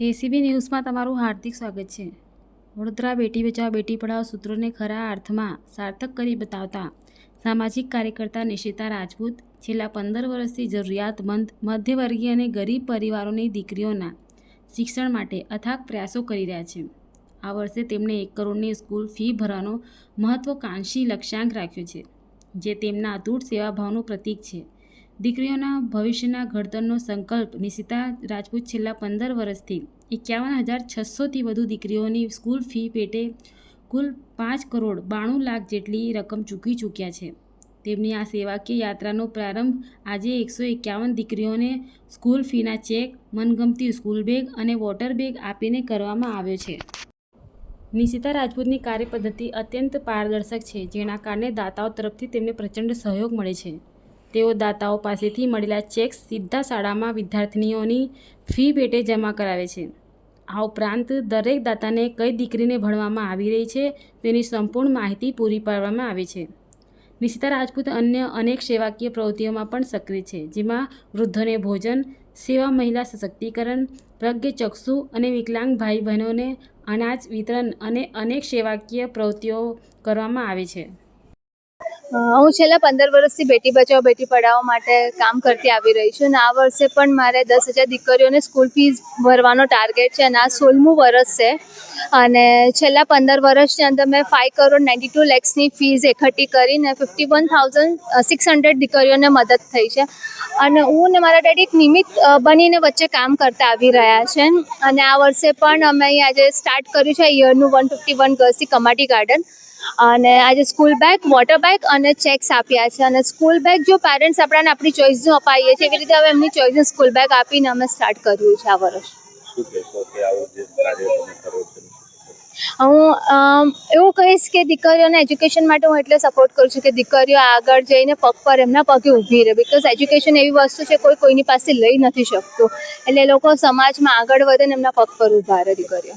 ACB ન્યૂઝમાં તમારું હાર્દિક સ્વાગત છે. વડોદરા બેટી બચાવ, બેટી પઢાઓ સૂત્રોને ખરા અર્થમાં સાર્થક કરી બતાવતા સામાજિક કાર્યકર્તા નિશિતા રાજપૂત છેલ્લા પંદર વર્ષથી જરૂરિયાતમંદ, મધ્યવર્ગીય અને ગરીબ પરિવારોની દીકરીઓના શિક્ષણ માટે અથાગ પ્રયાસો કરી રહ્યા છે. આ વર્ષે તેમણે એક કરોડની સ્કૂલ ફી ભરવાનો મહત્વકાંક્ષી લક્ષ્યાંક રાખ્યો છે, જે તેમના અતૂટ સેવાભાવનું પ્રતીક છે. દીકરીઓના ભવિષ્યના ઘડતરનો સંકલ્પ નિશિતા રાજપૂત છેલ્લા પંદર વર્ષથી એકાવન હજાર છસોથી વધુ દીકરીઓની સ્કૂલ ફી પેટે કુલ પાંચ કરોડ બાણું લાખ જેટલી રકમ ચૂકવી ચૂક્યા છે. તેમની આ સેવાકીય યાત્રાનો પ્રારંભ આજે એકસો એકાવન દીકરીઓને સ્કૂલ ફીના ચેક, મનગમતી સ્કૂલ બેગ અને વોટર બેગ આપીને કરવામાં આવ્યો છે. નિશિતા રાજપૂતની કાર્યપદ્ધતિ અત્યંત પારદર્શક છે, જેના કારણે દાતાઓ તરફથી તેમને પ્રચંડ સહયોગ મળે છે. તેઓ દાતાઓ પાસેથી મળેલા ચેક્સ સીધા શાળામાં વિદ્યાર્થીનીઓની ફી પેટે જમા કરાવે છે. આ ઉપરાંત દરેક દાતાને કઈ દીકરીને ભણવામાં આવી રહી છે તેની સંપૂર્ણ માહિતી પૂરી પાડવામાં આવે છે. નિશિતા રાજપૂત અન્ય અનેક સેવાકીય પ્રવૃત્તિઓમાં પણ સક્રિય છે, જેમાં વૃદ્ધોને ભોજન, સેવા મહિલા સશક્તિકરણ પ્રજ્ઞચક્ષુ અને વિકલાંગ ભાઈ બહેનોને અનાજ વિતરણ અને અનેક સેવાકીય પ્રવૃત્તિઓ કરવામાં આવે છે. હું છેલ્લા પંદર વર્ષથી બેટી બચાવો, બેટી પઢાઓ માટે કામ કરતી આવી રહી છું અને આ વર્ષે પણ મારે દસ હજાર દીકરીઓને સ્કૂલ ફીસ ભરવાનો ટાર્ગેટ છે અને આ સોળમું વર્ષ છે. અને છેલ્લા પંદર વર્ષની અંદર મેં ફાઇવ કરોડ નાઇન્ટી ટુ લેક્સની ફીસ એકઠી કરીને fifty one thousand six hundred દીકરીઓને મદદ થઈ છે. અને હું ને મારા ડેડી એક નિમિત્ત બનીને વચ્ચે કામ કરતા આવી રહ્યા છે. અને આ વર્ષે પણ અમે અહીંયા આજે સ્ટાર્ટ કર્યું છે યરનું વન ફિફ્ટી વન ગર્લ્સથી કમાટી ગાર્ડન અને આજે સ્કૂલ બેગ વોટર બેગ અને ચેક્સ આપ્યા છે. અને સ્કૂલ બેગ જો પેરેન્ટ્સ આપણાને આપણી ચોઈસનું અપાઈએ છીએ એવી રીતે હવે એમની ચોઈસનું સ્કૂલ બેગ આપીને અમે સ્ટાર્ટ કર્યું છે આ વર્ષ. હું એવું કહીશ કે દીકરીઓને એજ્યુકેશન માટે હું એટલે સપોર્ટ કરું છું કે દીકરીઓ આગળ જઈને પગ પર એમના પગે ઊભી રહે. બિકોઝ એજ્યુકેશન એવી વસ્તુ છે કોઈ કોઈની પાસે લઈ નથી શકતું. એટલે લોકો સમાજમાં આગળ વધે ને એમના પગ પર ઊભા રહે દીકરીઓ.